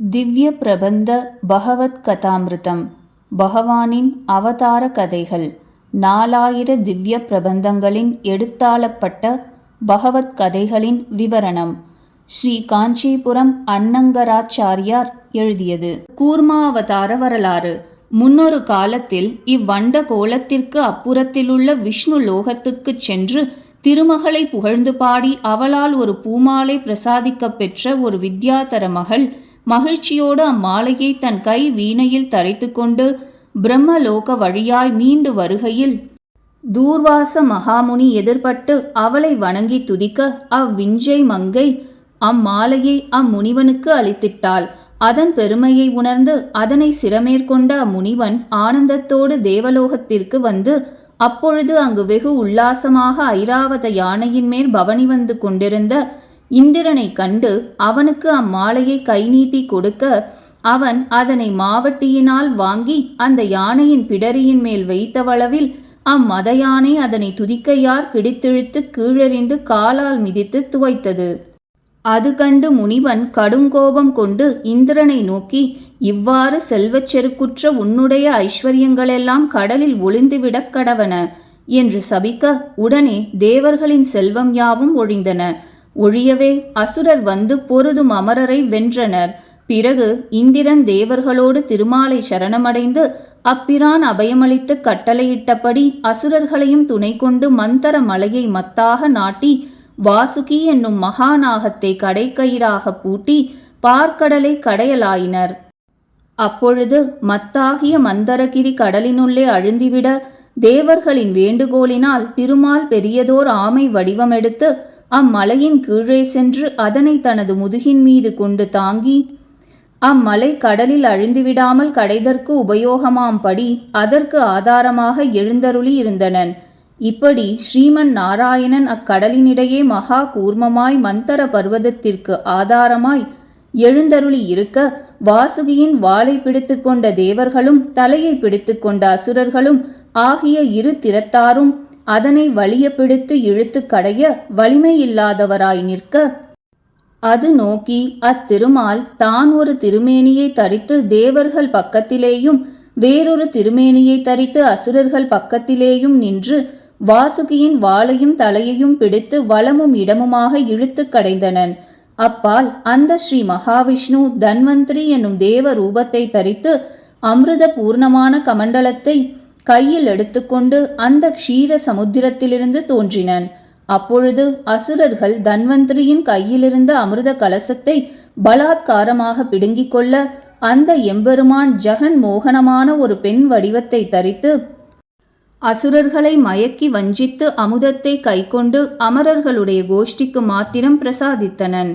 திவ்ய பிரபந்த பகவத் கதாமிருதம் பகவானின் அவதார கதைகள் நாலாயிர திவ்ய பிரபந்தங்களின் எடுத்தாளப்பட்ட பகவத் கதைகளின் விவரணம் ஸ்ரீ காஞ்சிபுரம் அன்னங்கராச்சாரியார் எழுதியது. கூர்மாவதார வரலாறு. முன்னொரு காலத்தில் இவ்வண்ட கோலத்திற்கு அப்புறத்திலுள்ள விஷ்ணு லோகத்துக்குச் சென்று திருமகளை புகழ்ந்து பாடி அவளால் ஒரு பூமாலை பிரசாதிக்கப் பெற்ற ஒரு வித்யாதர மகள் மகிழ்ச்சியோடு அம்மாலையை தன் கை வீணையில் தரைத்து கொண்டு பிரம்மலோக வழியாய் மீண்டு வருகையில் தூர்வாச மகாமுனி எதிர்பட்டு அவளை வணங்கி துதிக்க அவ்விஞ்சை மங்கை அம்மாலையை அம்முனிவனுக்கு அளித்திட்டாள். அதன் பெருமையை உணர்ந்து அதனை சிரமேற்கொண்ட அம்முனிவன் ஆனந்தத்தோடு தேவலோகத்திற்கு வந்து அப்பொழுது அங்கு வெகு உல்லாசமாக ஐராவத யானையின் மேல் பவனி வந்து கொண்டிருந்த இந்திரனை கண்டு அவனுக்கு அம்மாலையை கை நீட்டி கொடுக்க அவன் அதனை மாவட்டியினால் வாங்கி அந்த யானையின் பிடரியின் மேல் வைத்தவளவில் அம்மத யானை அதனை துதிக்கையார் பிடித்திழுத்து கீழெறிந்து காலால் மிதித்து துவைத்தது. அது கண்டு முனிவன் கடுங்கோபம் கொண்டு இந்திரனை நோக்கி இவ்வாறு செல்வச் செருக்குற்ற உன்னுடைய ஐஸ்வர்யங்களெல்லாம் கடலில் ஒளிந்துவிடக் கடவன? என்று சபிக்க உடனே தேவர்களின் செல்வம் யாவும் ஒழிந்தன. ஒழியவே அசுரர் வந்து பொருதும் அமரரை வென்றனர். பிறகு இந்திரன் தேவர்களோடு திருமாலை சரணமடைந்து அப்பிரான் அபயமளித்து கட்டளையிட்டபடி அசுரர்களையும் துணை கொண்டு மந்தர மலையை மத்தாக நாட்டி வாசுகி என்னும் மகாநாகத்தை கடைக்கயிறாக பூட்டி பார்க்கடலை கடையலாயினர். அப்பொழுது மத்தாகிய மந்தரகிரி கடலினுள்ளே அழுந்திவிட தேவர்களின் வேண்டுகோளினால் திருமால் பெரியதோர் ஆமை வடிவமெடுத்து அம்மலையின் கீழே சென்று அதனை தனது முதுகின் மீது கொண்டு தாங்கி அம்மலை கடலில் அழிந்துவிடாமல் கடைதற்கு உபயோகமாம்படி அதற்கு ஆதாரமாக எழுந்தருளி இருந்தனன். இப்படி ஸ்ரீமன் நாராயணன் அக்கடலினிடையே மகா கூர்மமாய் மந்தர பர்வதத்திற்கு ஆதாரமாய் எழுந்தருளி இருக்க வாசுகியின் வாளை பிடித்து கொண்ட தேவர்களும் தலையை பிடித்து கொண்ட அசுரர்களும் ஆகிய இரு திறத்தாரும் அதனை வலிய பிடித்து இழுத்து கடைய வலிமையில்லாதவராய் நிற்க. அது நோக்கி அத்திருமால் தான் ஒரு திருமேனியை தரித்து தேவர்கள் பக்கத்திலேயும் வேறொரு திருமேனியை தரித்து அசுரர்கள் பக்கத்திலேயும் நின்று வாசுகியின் வாளையும் தலையையும் பிடித்து வலமும் இடமுமாக இழுத்து கடைந்தனன். அப்பால் அந்த ஸ்ரீ மகாவிஷ்ணு தன்வந்திரி என்னும் தேவ ரூபத்தை தரித்து அமிர்த பூர்ணமான கமண்டலத்தை கையில் எடுத்துக்கொண்டு அந்த க்ஷீர சமுத்திரத்திலிருந்து தோன்றினன். அப்பொழுது அசுரர்கள் தன்வந்திரியின் கையிலிருந்த அமிர்த கலசத்தை பலாத்காரமாக பிடுங்கிக் கொள்ள அந்த எம்பெருமான் ஜெகன் மோகனமான ஒரு பெண் வடிவத்தை தரித்து அசுரர்களை மயக்கி வஞ்சித்து அமுதத்தை கைக்கொண்டு அமரர்களுடைய கோஷ்டிக்கு மாத்திரம் பிரசாதித்தனன்.